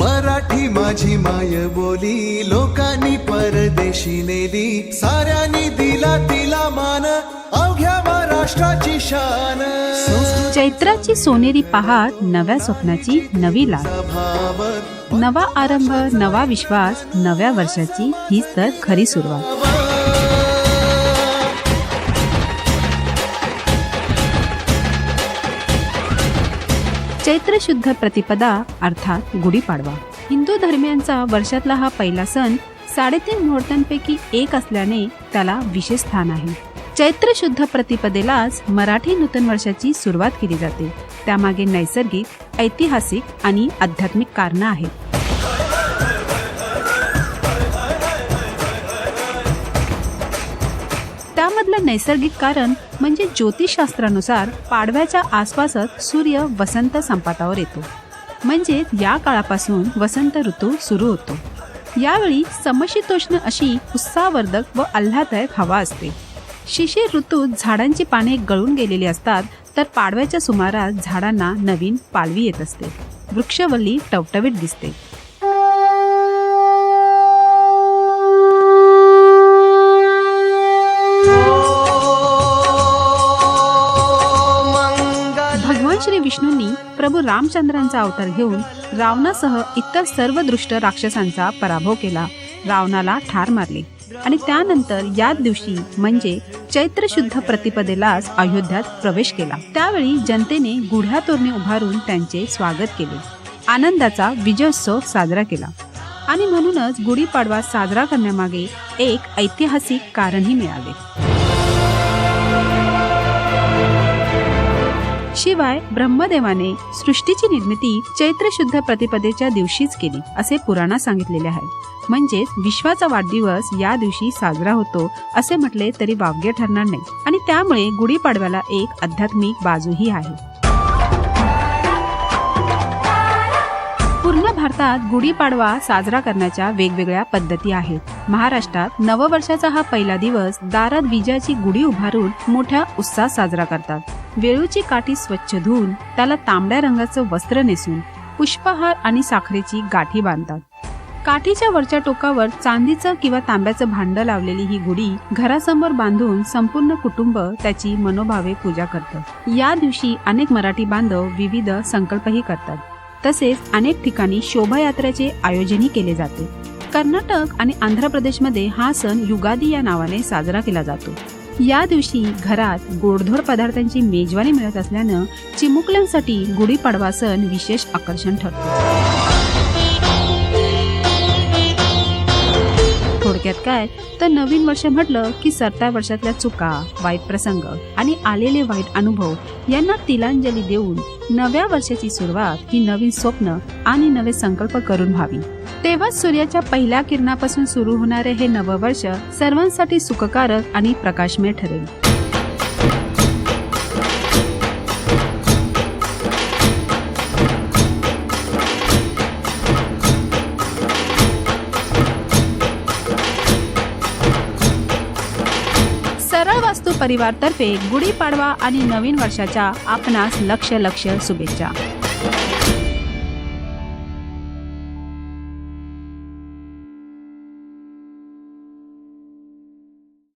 मराठी माझी माय बोली लोकांनी परदेशी नेली साऱ्यांनी दिला तिला मान अवघ्या महाराष्ट्राची शान. चैत्राची सोनेरी पहाट नव्या स्वप्नाची नवी ला नवा आरंभ नवा विश्वास नव्या वर्षाची हीच तर खरी सुरुवात. चैत्र शुद्ध प्रतिपदा अर्थात गुढीपाडवा हिंदू धर्मियांचा वर्षातला हा पहिला सण साडेतीन मुहूर्तांपैकी एक असल्याने त्याला विशेष स्थान आहे. चैत्र शुद्ध प्रतिपदेलाच मराठी नूतन वर्षाची सुरुवात केली जाते. त्यामागे नैसर्गिक ऐतिहासिक आणि आध्यात्मिक कारणं आहेत. त्यामधलं नैसर्गिक कारण म्हणजे ज्योतिषशास्त्रानुसार पाडव्याच्या आसपासच सूर्य वसंत संपातावर येतो. म्हणजे या काळापासून वसंत ऋतू सुरू होतो. यावेळी समशीतोष्ण अशी उत्साहवर्धक व आल्हादायक हवा असते. शिशिर ऋतूत झाडांची पाने गळून गेलेली असतात तर पाडव्याच्या सुमारास झाडांना नवीन पालवी येत असते. वृक्षवल्ली टवटवीत दिसते. विष्णूंनी प्रभू रामचंद्रांचा अवतार घेऊन रावणासह इतर सर्व दृष्ट राक्षसांचा पराभव केला. रावणाला ठार मारले. आणि त्यानंतर याच दिवशी म्हणजे चैत्र शुद्ध प्रतिपदेलाच अयोध्यात प्रवेश केला. त्यावेळी जनतेने गुढ्या तोरणे उभारून त्यांचे स्वागत केले. आनंदाचा विजयोत्सव साजरा केला. आणि म्हणूनच गुढीपाडवा साजरा करण्यामागे एक ऐतिहासिक कारणही मिळाले. शिवाय ब्रह्मदेवाने सृष्टीची निर्मिती चैत्र शुद्ध प्रतिपदेच्या दिवशीच केली असे पुराणात सांगितलेले आहे. म्हणजेच विश्वाचा वाढदिवस या दिवशी साजरा होतो असे म्हटले तरी वावगे ठरणार नाही. आणि त्यामुळे गुढीपाडव्याला एक आध्यात्मिक बाजूही आहे. पूर्ण भारतात गुढीपाडवा साजरा करण्याच्या वेगवेगळ्या पद्धती आहेत. महाराष्ट्रात नववर्षाचा हा पहिला दिवस दारात विजयाची गुढी उभारून मोठ्या उत्साहात साजरा करतात. वेळूची काठी स्वच्छ धुवून त्याला तांबड्या रंगाचं वस्त्र नेसून पुष्पहार आणि साखरेची गाठी बांधतात. काठीच्या वरच्या टोकावर चांदीचं किंवा तांब्याचं भांड लावलेली ही गुढी घरासमोर बांधून संपूर्ण कुटुंब त्याची मनोभावे पूजा करतं. या दिवशी अनेक मराठी बांधव विविध संकल्पही करतात. तसेच अनेक ठिकाणी शोभायात्रेचे आयोजनही केले जाते. कर्नाटक आणि आंध्र प्रदेशमध्ये हा सण युगादी या नावाने साजरा केला जातो. या दिवशी घरात गोडधोड पदार्थांची मेजवानी मिळत असल्यानं चिमुकल्यांसाठी गुढीपाडवा सण विशेष आकर्षण ठरतो. थोडक्यात काय? तर नवीन वर्ष म्हटलं की सरत्या वर्षातल्या चुका वाईट प्रसंग आणि आलेले वाईट अनुभव यांना तिलांजली देऊन नव्या वर्षाची सुरुवात ही नवीन स्वप्न आणि नवे संकल्प करून व्हावी. तेव्हाच सूर्याच्या पहिल्या किरणापासून सुरू होणारे हे नववर्ष सर्वांसाठी सुखकारक आणि प्रकाशमय ठरेल. सरळ वास्तू परिवार तर्फे गुढीपाडवा आणि नवीन वर्षाच्या आपणास लक्ष लक्ष शुभेच्छा.